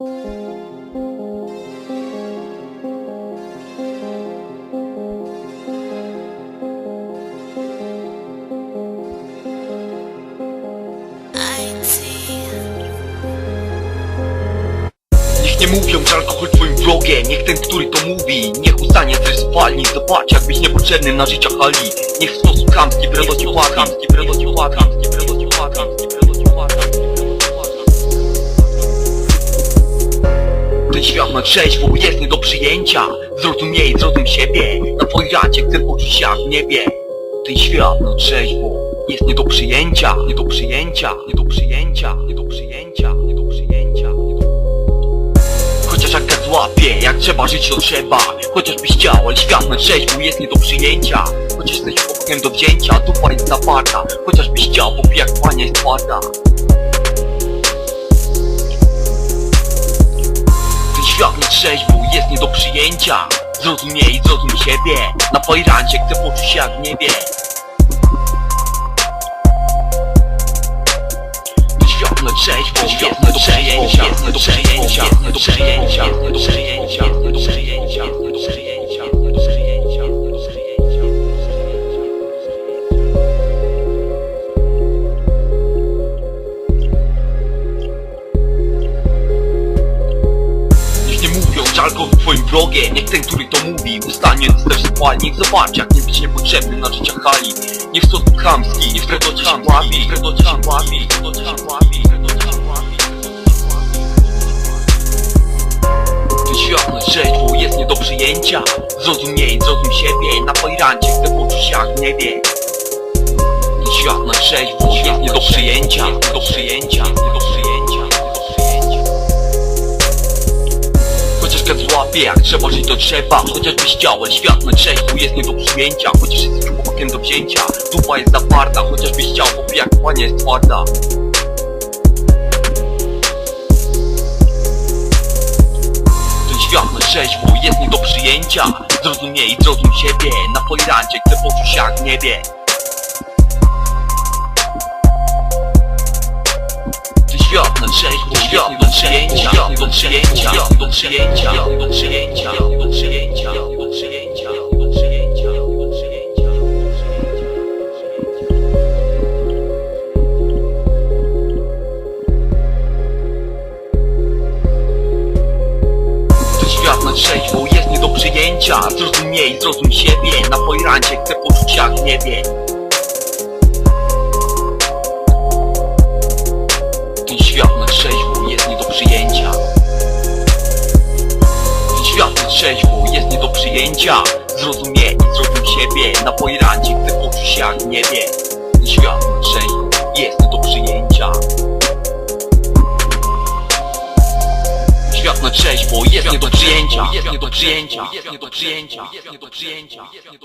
Niech nie mówią, że alkohol twoim wrogiem. Niech ten, który to mówi Niech ustanie też spalni Zobacz, jakbyś niepotrzebny na życia hali Niech w sposób chamski wyrębo płata Chamski wyrębo płata Chamski wyrębo płata Chamski wyrębo płata Ten świat na trzeźwo jest nie do przyjęcia. Zrozum i zrozum siebie. Na twojej radzie chcę poczuć się jak w niebie. Ten świat na trzeźwo jest nie do przyjęcia Nie do przyjęcia Nie do przyjęcia Nie do przyjęcia Nie do przyjęcia Nie do... Chociaż jak złapie, jak trzeba żyć to trzeba. Chociaż byś chciał, ale świat na trzeźwo jest nie do przyjęcia. Chociaż jesteś chłopakiem do wzięcia, dupa jest zaparta Chociaż byś chciał, bo pijak pania jest twarda świat na trzeźwo jest nie do przyjęcia. Zrozum i zrozum siebie. Na fajrancie chcę poczuć się jak w niebie. Świat na trzeźwo Jest nie do przyjęcia. Jest nie do przyjęcia. Jest nie do przyjęcia. Jest nie do przyjęcia alkohol twoim wrogiem Niech ten, który to mówi, ustanie też spalnie Niech zobaczy, jak nie być niepotrzebnym na życiach hali. Niech w sposób chamski, się łapi Wredocie się łapi się łapi Wredocie się łapi Ten świat na trzeźwo jest nie do przyjęcia Zrozum i zrozum siebie. Na fajrancie chcę poczuć jak w niebie. Ten świat na trzeźwo jest nie do przyjęcia Nie do przyjęcia Nie do przyjęcia złapie, jak trzeba żyć to trzeba. Chociaż byś chciał, ale świat na trzeźwo jest nie do przyjęcia Chociaż jesteś chłopakiem do wzięcia. Dupa jest zaparta, chociaż byś chciał, bo jak panie jest twarda. Ten świat na trzeźwo jest nie do przyjęcia. Zrozum mnie i zrozum siebie. Na folirancie chcę poczuć jak niebie nie do przyjęcia do przyjęcia do przyjęcia do przyjęcia do przyjęcia do przyjęcia do przyjęcia do przyjęcia świat na trzeźwo jest nie do przyjęcia Zrozum i zrozum siebie Na fojrancie chcę jak w niebie trzeźwo jest nie do przyjęcia. Zrozum mnie i zrozum siebie Na fojrancie chcę poczuć się jak w niebie. Świat trzeźwo jest nie do przyjęcia. Świat na trzeźwo jest nie do przyjęcia. Jest nie do przyjęcia. Jest nie do przyjęcia Jest nie do przyjęcia